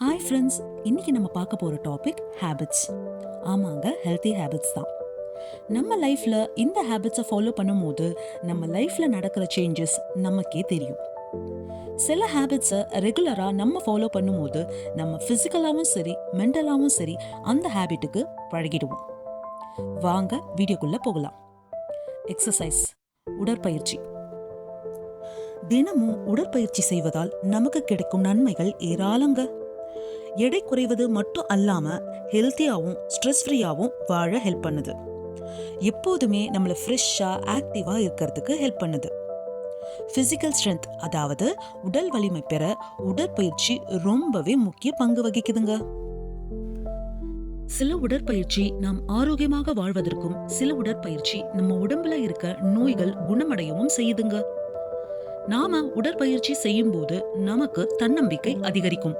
Hi friends இன்றைக்கி நம்ம பார்க்க போகிற டாபிக் ஹேபிட்ஸ் ஆமாங்க ஹெல்த்தி ஹேபிட்ஸ் தான். நம்ம லைஃப்பில் இந்த ஹேபிட்ஸை ஃபாலோ பண்ணும்போது நம்ம லைஃப்பில் நடக்கிற சேஞ்சஸ் நமக்கே தெரியும். சில ஹேபிட்ஸை ரெகுலராக நம்ம ஃபாலோ பண்ணும்போது நம்ம ஃபிசிக்கலாகவும் சரி மென்டலாகவும் சரி அந்த ஹேபிட்டுக்கு பழகிடுவோம். வாங்க வீடியோக்குள்ளே போகலாம். எக்ஸசைஸ் உடற்பயிற்சி. தினமும் உடற்பயிற்சி செய்வதால் நமக்கு கிடைக்கும் நன்மைகள் ஏராளங்க. எடை குறைவது மட்டும் அல்லாமல் ஹெல்த்தியாகவும் ஸ்ட்ரெஸ் ஃப்ரீயாகவும் வாழ ஹெல்ப் பண்ணுது. எப்போதுமே நம்மளை ஃப்ரெஷ்ஷாக ஆக்டிவாக இருக்கிறதுக்கு ஹெல்ப் பண்ணுது. ஃபிசிக்கல் ஸ்ட்ரென்த் அதாவது உடல் வலிமை பெற உடற்பயிற்சி ரொம்பவே முக்கிய பங்கு வகிக்குதுங்க. சில உடற்பயிற்சி நாம் ஆரோக்கியமாக வாழ்வதற்கும் சில உடற்பயிற்சி நம்ம உடம்புல இருக்க நோய்கள் குணமடையவும் செய்யுதுங்க. நாம உடற்பயிற்சி செய்யும் போது நமக்கு தன்னம்பிக்கை அதிகரிக்கும்.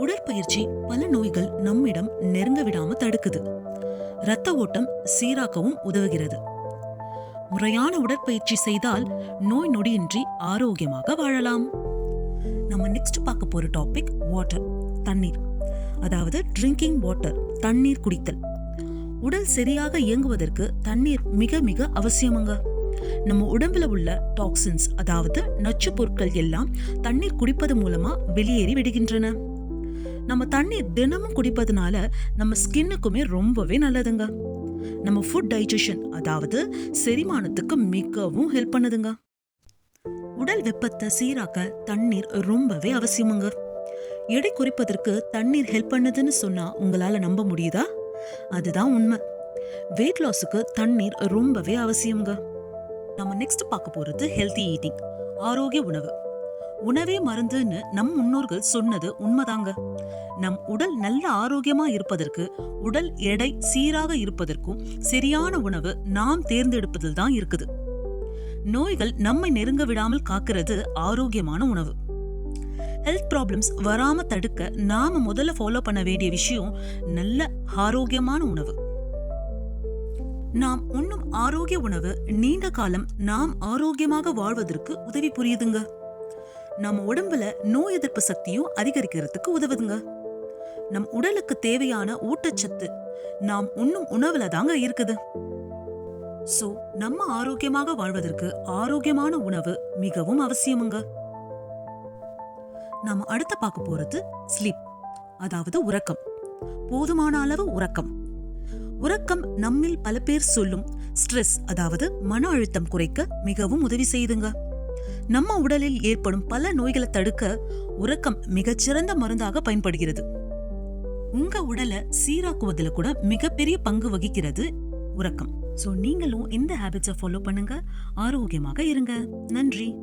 உடற்பயிற்சி பல நோய்கள் நம்மிடம் நெருங்க விடாம தடுக்குது. இரத்த ஓட்டம் சீராக்கவும் உதவுகிறது. முறையான உடற்பயிற்சி செய்தால் நோய் நொடியின்றி ஆரோக்கியமாக வாழலாம். நம்ம நெக்ஸ்ட் பார்க்க போற டாபிக் வாட்டர் தண்ணீர். அதாவது ட்ரிங்கிங் வாட்டர் தண்ணீர் குடித்தல். உடல் சரியாக இயங்குவதற்கு தண்ணீர் மிக மிக அவசியமுங்க. நம்ம உடம்புல உள்ள டாக்ஸின்ஸ் அதாவது நச்சு பொருட்கள் எல்லாம் தண்ணீர் குடிப்பது மூலமா வெளியேறி விடுகின்றன. நம்ம தண்ணீர் தினமும் குடிப்பதுனால நம்ம ஸ்கின்னுக்குமே ரொம்பவே நல்லதுங்க. நம்ம ஃபுட் டைஜஷன் அதாவது செரிமானத்துக்கு மிகவும் ஹெல்ப் பண்ணுதுங்க. உடல் வெப்பத்தை சீராக்க தண்ணீர் ரொம்பவே அவசியமுங்க. எடை குறைப்பதற்கு தண்ணீர் ஹெல்ப் பண்ணுதுன்னு சொன்னா உங்களால நம்ப முடியுதா? அதுதான் உண்மை. வெயிட் லாஸுக்கு தண்ணீர் ரொம்பவே அவசியம்ங்க. நம்ம நெக்ஸ்ட் பார்க்க போறது ஹெல்தி ஈட்டிங் ஆரோக்கிய உணவு. உணவே மருந்துன்னு நம் முன்னோர்கள் சொன்னது உண்மைதாங்க. நம் உடல் நல்ல ஆரோக்கியமா இருப்பதற்கு உடல் எடை சீராக இருப்பதற்கும் சரியான உணவு நாம் தேர்ந்தெடுப்பதில் தான் இருக்குது. நோய்கள் நம்மை நெருங்க விடாமல் காக்கிறது ஆரோக்கியமான உணவு. ஹெல்த் ப்ராப்ளம்ஸ் வராம தடுக்க நாம முதல்ல ஃபாலோ பண்ண வேண்டிய விஷயம் நல்ல ஆரோக்கியமான உணவு. நாம் உண்ணும் ஆரோக்கிய உணவு நீண்ட காலம் நாம் ஆரோக்கியமாக வாழ்வதற்கு உதவி புரியுதுங்க. நம்ம உடம்புல நோய் எதிர்ப்பு சக்தியும் அதிகரிக்கிறதுக்கு உதவுதுங்க. நம் உடலுக்கு தேவையான ஊட்டச்சத்து நாம் உண்ணும் உணவுல தாங்க இருக்குது. சோ நம்ம ஆரோக்கியமாக வாழ்வதற்கு ஆரோக்கியமான உணவு மிகவும் அவசியமுங்க. நாம அடுத்து பார்க்க போறது ஸ்லீப் அதாவது உறக்கம். போதுமான அளவு உறக்கம். உறக்கம் நம்மில் பல பேர் சொல்லும் ஸ்ட்ரெஸ் அதாவது மன அழுத்தம் குறைக்க மிகவும் உதவி செய்யுதுங்க நம்ம உடலில் ஏற்படும் பல நோய்களை தடுக்க உறக்கம் மிகச்சிறந்த மருந்தாக பயன்படுகிறது. உங்க உடலை சீராக்குவதில் கூட மிகப்பெரிய பங்கு வகிக்கிறது உறக்கம். சோ நீங்களும் இந்த ஹேபிட்ஸை ஃபாலோ பண்ணுங்க. ஆரோக்கியமாக இருங்க. நன்றி.